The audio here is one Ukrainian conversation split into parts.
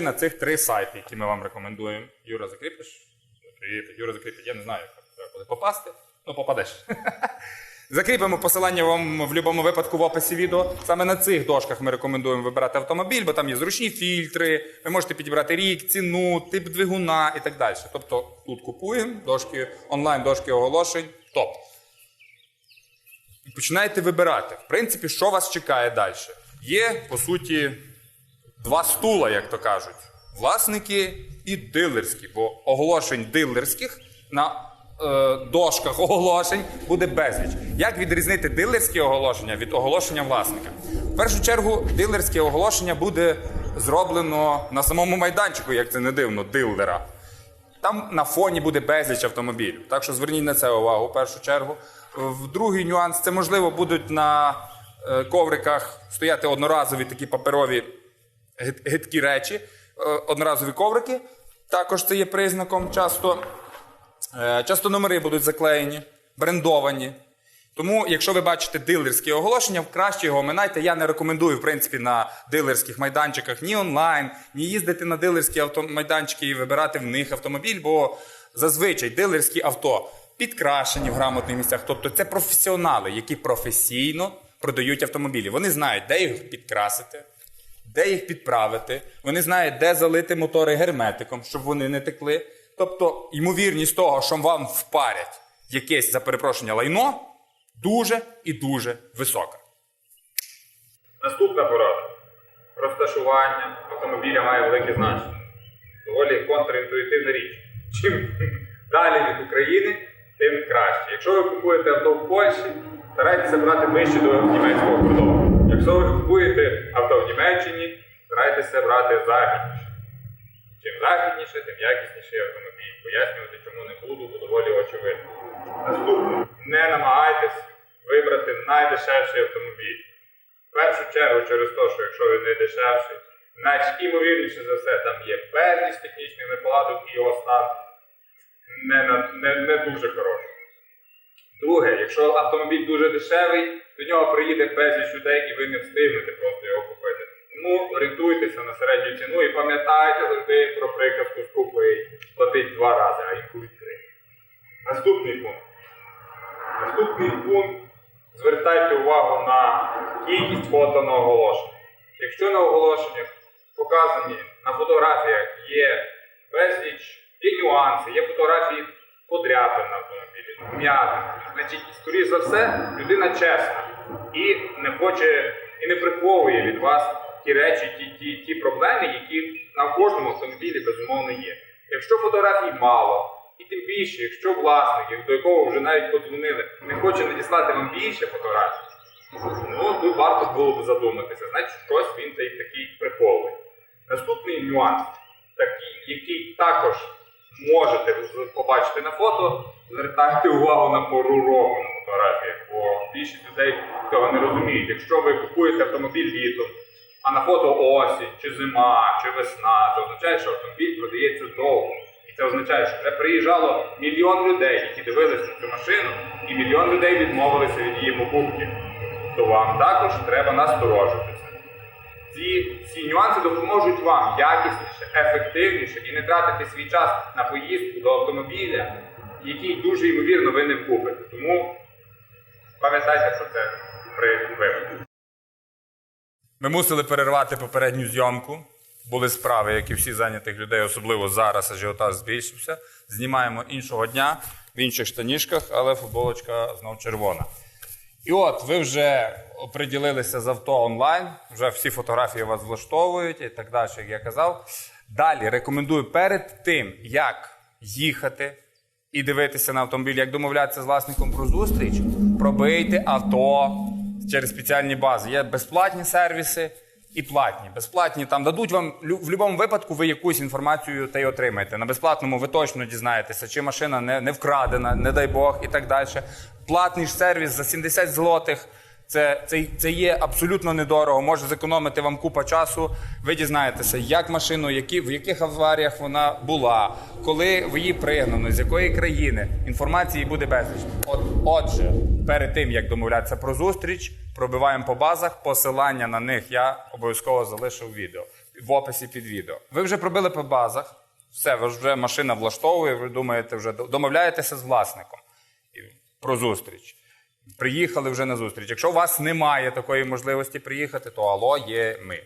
на цих три сайти, які ми вам рекомендуємо. Юра, закріпиш? Юра закріпить. Я не знаю, як треба буде попасти. Ну, попадеш. Закріпимо посилання вам в будь-якому випадку в описі відео. Саме на цих дошках ми рекомендуємо вибирати автомобіль, бо там є зручні фільтри, ви можете підібрати рік, ціну, тип двигуна і так далі. Тобто тут купуємо дошки, онлайн дошки оголошень. Топ. І починаєте вибирати. В принципі, що вас чекає далі? Є, по суті, два стула, як то кажуть. Власники і дилерські, бо оголошень дилерських на е, дошках оголошень буде безліч. Як відрізнити дилерські оголошення від оголошення власника? В першу чергу, дилерське оголошення буде зроблено на самому майданчику, як це не дивно, дилера. Там на фоні буде безліч автомобілів. Так що зверніть на це увагу в першу чергу. В другий нюанс це можливо будуть на е, ковриках стояти одноразові такі паперові гидкі речі, е, одноразові коврики. Також це є признаком. Часто, е, часто номери будуть заклеєні, брендовані. Тому, якщо ви бачите дилерські оголошення, краще його оминайте. Я не рекомендую, в принципі, на дилерських майданчиках ні онлайн, ні їздити на дилерські автомайданчики і вибирати в них автомобіль, бо зазвичай дилерські авто підкрашені в грамотних місцях. Тобто це професіонали, які професійно продають автомобілі. Вони знають, де їх підкрасити, де їх підправити. Вони знають, де залити мотори герметиком, щоб вони не текли. Тобто, ймовірність того, що вам впарять якесь за перепрошення лайно, дуже і дуже висока. Наступна порада. Розташування автомобіля має велике значення. Доволі контрінтуїтивна річ. Чим далі від України, тим краще. Якщо ви купуєте авто в Польщі, старайтеся брати ближче до німецького кордону. Якщо ви купуєте авто в Німеччині, старайтеся брати західніше. Чим західніше, тим якісніший автомобіль. Пояснювати, чому не буду, бо доволі очевидно. Наступне, не намагайтесь вибрати найдешевший автомобіль. В першу чергу через те, що якщо він не дешевший, значить імовірніше за все там є безліч технічних неполадок і його стан не, не, не дуже хороший. Друге, якщо автомобіль дуже дешевий, до нього приїде безліч людей і ви не встигнете просто його купити. Тому орієнтуйтеся на середню ціну і пам'ятайте завжди про приказку скупий. Платить два рази, а інколи три. Наступний пункт. Наступний пункт. Звертайте увагу на кількість фото на оголошенні. Якщо на оголошеннях показані на фотографіях є безліч, є нюанси, є фотографії подряпин на автомобілі, м'ятин, значить, скоріш за все, людина чесна і не хоче і не приховує від вас ті речі, ті, ті, ті проблеми, які на кожному автомобілі безумовно є. Якщо фотографій мало, і тим більше, якщо власник, до якого вже навіть подзвонили, не хоче надіслати вам більше фотографій, ну тут варто було б задуматися, значить щось він та й такий приховує. Наступний нюанс, такий, який також можете побачити на фото, звертайте увагу на пору року фотографіях, бо більшість людей цього не розуміють. Якщо ви купуєте автомобіль літом, а на фото осінь, чи зима, чи весна, це означає, що автомобіль продається довго. І це означає, що вже приїжджало мільйон людей, які дивилися цю машину, і мільйон людей відмовилися від її покупки. То вам також треба насторожитися. Ці, ці нюанси допоможуть вам якісніше, ефективніше і не тратити свій час на поїздку до автомобіля, який дуже ймовірно ви не купите. Тому пам'ятайте про це при виборі. Ми мусили перервати попередню зйомку. Були справи, як і всі зайнятих людей, особливо зараз ажіотаж збільшився. Знімаємо іншого дня в інших штанішках, але футболочка знов червона. І от ви вже оприділилися з авто онлайн, вже всі фотографії вас влаштовують і так далі, як я казав. Далі рекомендую перед тим, як їхати і дивитися на автомобіль, як домовлятися з власником про зустріч, пробийте авто через спеціальні бази. Є безплатні сервіси і платні. Безплатні там дадуть вам в будь-якому випадку ви якусь інформацію та й отримаєте. На безплатному ви точно дізнаєтеся, чи машина не, не вкрадена, не дай Бог, і так далі. Платний ж сервіс за 70 злотих. Це, це, це є абсолютно недорого, може зекономити вам купа часу. Ви дізнаєтеся, як машину, які, в яких аваріях вона була, коли в її пригнано, з якої країни. Інформації буде безліч. От, отже, перед тим як домовлятися про зустріч, пробиваємо по базах. Посилання на них я обов'язково залишив відео. в описі під відео. Ви вже пробили по базах, все, ви вже машина влаштовує, ви думаєте, вже домовляєтеся з власником про зустріч. Приїхали вже на зустріч. Якщо у вас немає такої можливості приїхати, то алло, є ми.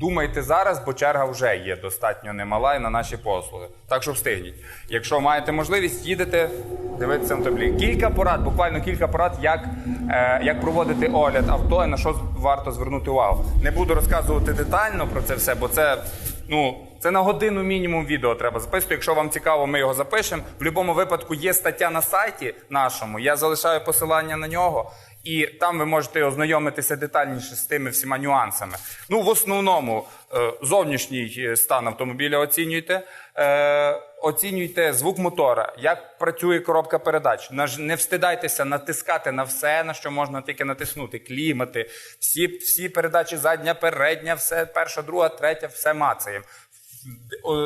Думайте зараз, бо черга вже є достатньо немала і на наші послуги. Так що встигніть. Якщо маєте можливість, їдете дивитися на таблі. Кілька порад, буквально кілька порад, як, е, як проводити огляд авто і на що варто звернути увагу. Не буду розказувати детально про це все, бо це. Ну, це на годину мінімум відео треба записувати. Якщо вам цікаво, ми його запишемо. В будь-якому випадку є стаття на сайті нашому. Я залишаю посилання на нього. І там ви можете ознайомитися детальніше з тими всіма нюансами. Ну, в основному, е, зовнішній е, стан автомобіля оцінюйте. Е, оцінюйте звук мотора, як працює коробка передач. Не встидайтеся натискати на все, на що можна тільки натиснути. Клімати, всі, всі передачі, задня, передня, все, перша, друга, третя, все мацаємо.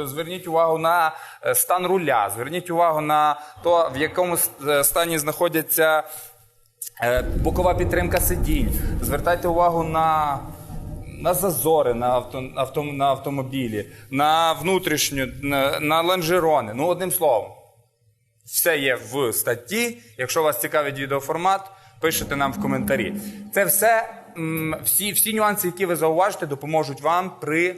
Зверніть увагу на е, стан руля, зверніть увагу на то, в якому е, стані знаходяться Е, Бокова підтримка сидінь. Звертайте увагу на, на зазори на, авто, авто, на автомобілі, на внутрішню, на, на лонжерони. Ну, одним словом, все є в статті. Якщо вас цікавить відеоформат, пишете нам в коментарі. Це все, всі, всі нюанси, які ви зауважите, допоможуть вам при,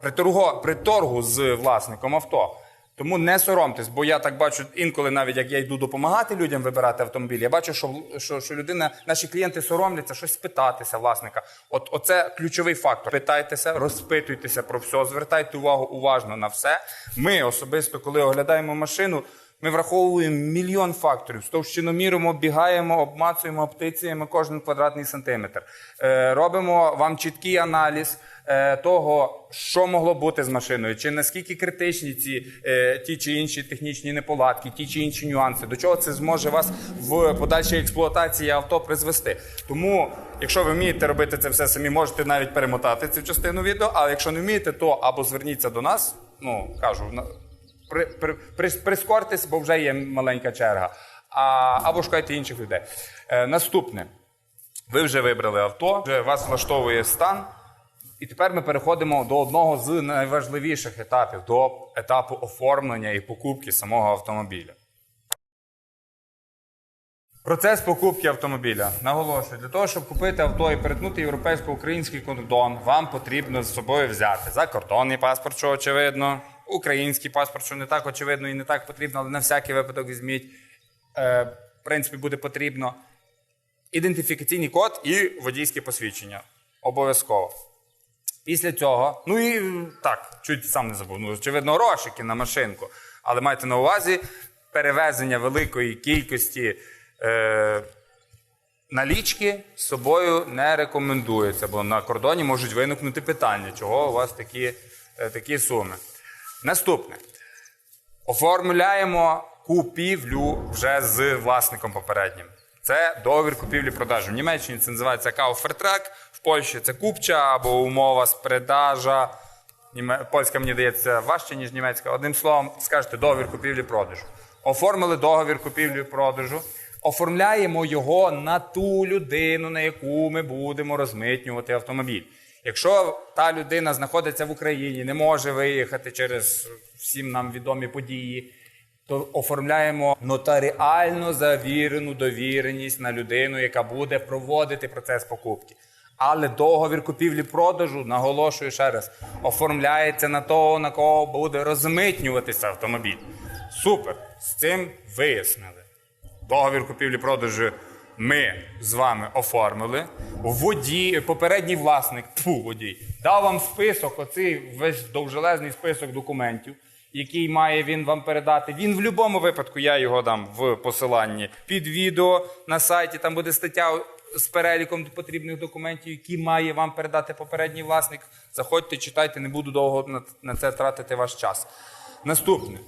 при, торго, при торгу з власником авто. Тому не соромтесь, бо я так бачу інколи, навіть як я йду допомагати людям вибирати автомобіль, я бачу, що, що, що людина, наші клієнти соромляться щось питатися власника. От оце ключовий фактор. Питайтеся, розпитуйтеся про все, звертайте увагу уважно на все. Ми особисто, коли оглядаємо машину, ми враховуємо мільйон факторів. З товщиноміром оббігаємо, обмацуємо, обтицюємо кожен квадратний сантиметр. Е, робимо вам чіткий аналіз е, того, що могло бути з машиною, чи наскільки критичні ці е, ті чи інші технічні неполадки, ті чи інші нюанси, до чого це зможе вас в подальшій експлуатації авто призвести. Тому, якщо ви вмієте робити це все самі, можете навіть перемотати цю частину відео. Але якщо не вмієте, то або зверніться до нас. Ну кажу, при, при, при, прискортесь, бо вже є маленька черга. А, або шукайте інших людей. Е, наступне. Ви вже вибрали авто, вже вас влаштовує стан. І тепер ми переходимо до одного з найважливіших етапів до етапу оформлення і покупки самого автомобіля. Процес покупки автомобіля. Наголошую, для того, щоб купити авто і перетнути європейсько-український кордон, вам потрібно з собою взяти закордонний паспорт, що очевидно, український паспорт, що не так очевидно і не так потрібно, але на всякий випадок візьміть. Е, в принципі, буде потрібно ідентифікаційний код і водійське посвідчення. Обов'язково. Після цього, ну і так, чуть сам не забув. Ну, очевидно, рошики на машинку. Але майте на увазі перевезення великої кількості е, налічки з собою не рекомендується, бо на кордоні можуть виникнути питання, чого у вас такі, е, такі суми. Наступне. Оформляємо купівлю вже з власником попереднім. Це договір купівлі-продажу. В Німеччині це називається Kaufvertrag, в Польщі це купча або умова з продажа. Польська мені дається важче, ніж німецька. Одним словом, скажете договір купівлі-продажу. Оформили договір купівлі-продажу. Оформляємо його на ту людину, на яку ми будемо розмитнювати автомобіль. Якщо та людина знаходиться в Україні, не може виїхати через всім нам відомі події, то оформляємо нотаріально завірену довіреність на людину, яка буде проводити процес покупки. Але договір купівлі-продажу, наголошую ще раз, оформляється на того, на кого буде розмитнюватися автомобіль. Супер! З цим вияснили. Договір купівлі-продажу ми з вами оформили. Водій, попередній власник, тьфу, водій, дав вам список, оцей весь довжелезний список документів, який має він вам передати. Він в будь-якому випадку, я його дам в посиланні під відео на сайті. Там буде стаття з переліком потрібних документів, які має вам передати попередній власник. Заходьте, читайте, не буду довго на це тратити ваш час. Наступне.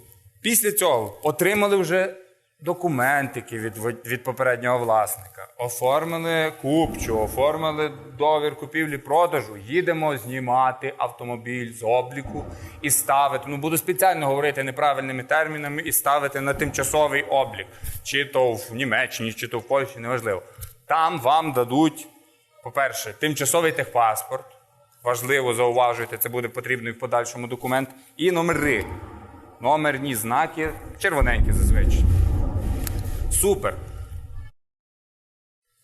Після цього отримали вже документики від, від попереднього власника, оформили купчу, оформили договір купівлі-продажу, їдемо знімати автомобіль з обліку і ставити. Ну, буду спеціально говорити неправильними термінами і ставити на тимчасовий облік, чи то в Німеччині, чи то в Польщі, неважливо. Там вам дадуть, по-перше, тимчасовий техпаспорт. важливо зауважуйте, це буде потрібно і в подальшому документ. І номери. Номерні знаки, червоненькі зазвичай. Супер.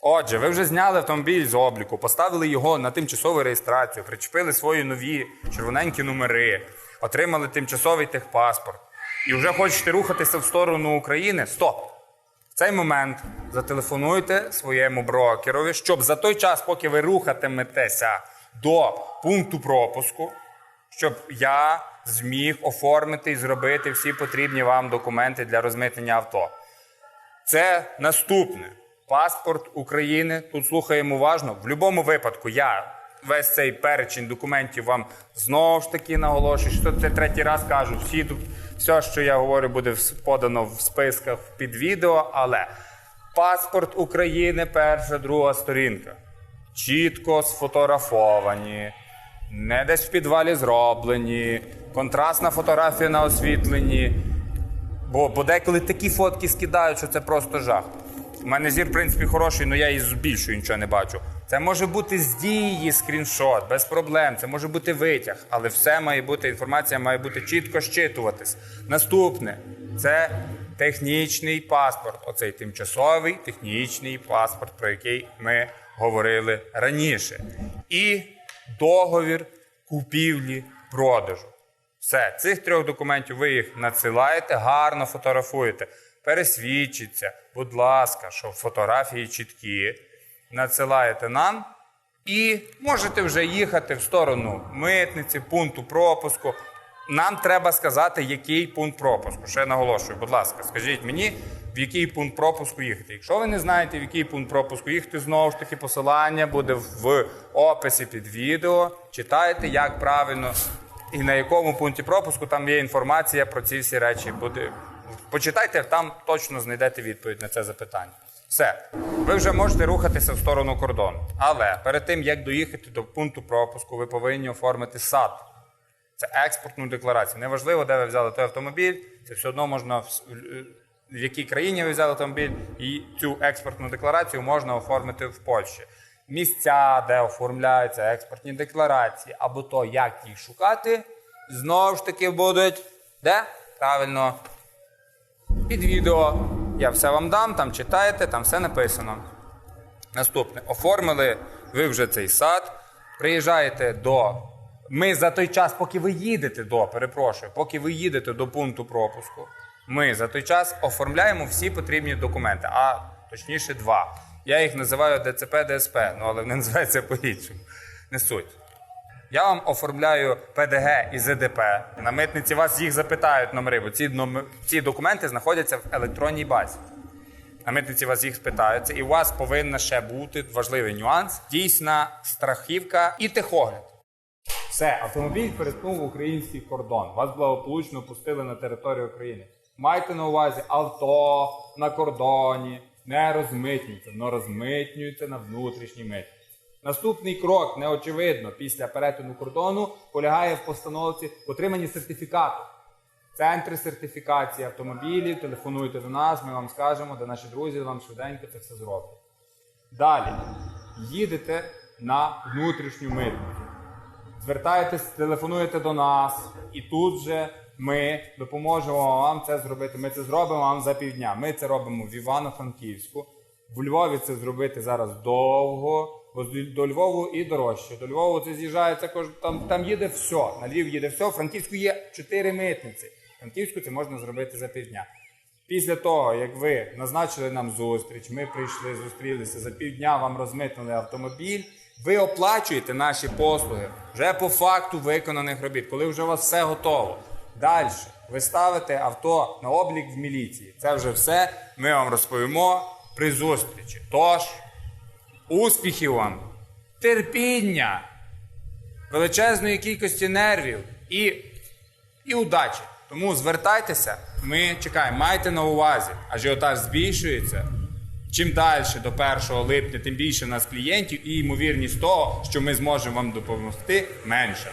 Отже, ви вже зняли автомобіль з обліку, поставили його на тимчасову реєстрацію, причепили свої нові червоненькі номери, отримали тимчасовий техпаспорт і вже хочете рухатися в сторону України. Стоп! В цей момент зателефонуйте своєму брокерові, щоб за той час, поки ви рухатиметеся до пункту пропуску, щоб я зміг оформити і зробити всі потрібні вам документи для розмитнення авто. Це наступне. Паспорт України. Тут слухаємо уважно. В будь-якому випадку я весь цей перечень документів вам знову ж таки наголошую, що це третій раз кажу. Всі все, що я говорю, буде подано в списках під відео. Але паспорт України, перша, друга сторінка. Чітко сфотографовані, не десь в підвалі зроблені, контрастна фотографія на освітленні. Бо, бо деколи такі фотки скидають, що це просто жах. У мене зір, в принципі, хороший, але я і збільшую нічого не бачу. Це може бути з дії скріншот, без проблем. Це може бути витяг, але все має бути, інформація має бути чітко щитуватись. Наступне це технічний паспорт. Оцей тимчасовий технічний паспорт, про який ми говорили раніше. І договір купівлі-продажу. Все, цих трьох документів ви їх надсилаєте, гарно фотографуєте. Пересвідчіться, будь ласка, що фотографії чіткі. Надсилаєте нам і можете вже їхати в сторону митниці, пункту пропуску. Нам треба сказати, який пункт пропуску. Ще наголошую, будь ласка, скажіть мені, в який пункт пропуску їхати. Якщо ви не знаєте, в який пункт пропуску їхати, знову ж таки посилання буде в описі під відео. Читайте, як правильно і на якому пункті пропуску там є інформація про ці всі речі. Буде почитайте, там точно знайдете відповідь на це запитання. Все, ви вже можете рухатися в сторону кордону. Але перед тим як доїхати до пункту пропуску, ви повинні оформити САД. Це експортну декларацію. Неважливо, де ви взяли той автомобіль, це все одно можна в, в якій країні ви взяли автомобіль, і цю експортну декларацію можна оформити в Польщі. Місця, де оформляються експортні декларації, або то, як їх шукати, знову ж таки будуть де? Правильно, під відео. Я все вам дам, там читаєте, там все написано. Наступне. Оформили ви вже цей сад, приїжджаєте до. Ми за той час, поки ви їдете до, перепрошую, поки ви їдете до пункту пропуску, ми за той час оформляємо всі потрібні документи, а точніше два. Я їх називаю ДЦП, ДСП, ну але вони називаються по-іншому. Не суть. Я вам оформляю ПДГ і ЗДП. На митниці вас їх запитають номери, бо ці, номи- ці документи знаходяться в електронній базі. На митниці вас їх спитаються, і у вас повинна ще бути важливий нюанс: дійсна страхівка і техогляд. Все, автомобіль перетнув український кордон. Вас благополучно пустили на територію України. Майте на увазі, авто на кордоні не розмитнюється, але розмитнюється на внутрішній митниці. Наступний крок, неочевидно, після перетину кордону полягає в постановці отриманні сертифікату. Центри сертифікації автомобілів, телефонуйте до нас, ми вам скажемо, де наші друзі вам швиденько це все зроблять. Далі їдете на внутрішню митницю. Звертаєтесь, телефонуєте до нас, і тут же ми допоможемо вам це зробити. Ми це зробимо вам за півдня. Ми це робимо в Івано-Франківську. В Львові це зробити зараз довго. бо До Львову і дорожче. До Львову це з'їжджається там, там їде все. На Львів їде все. В Франківську є чотири митниці. В Франківську це можна зробити за півдня. Після того, як ви назначили нам зустріч, ми прийшли, зустрілися за півдня, вам розмитнили автомобіль. Ви оплачуєте наші послуги вже по факту виконаних робіт, коли вже у вас все готово. Далі ви ставите авто на облік в міліції. Це вже все. Ми вам розповімо при зустрічі. Тож, успіхів вам, терпіння, величезної кількості нервів і і удачі. Тому звертайтеся, ми чекаємо. Майте на увазі, ажіотаж збільшується. Чим далі до 1 липня, тим більше у нас клієнтів і ймовірність того, що ми зможемо вам допомогти менше.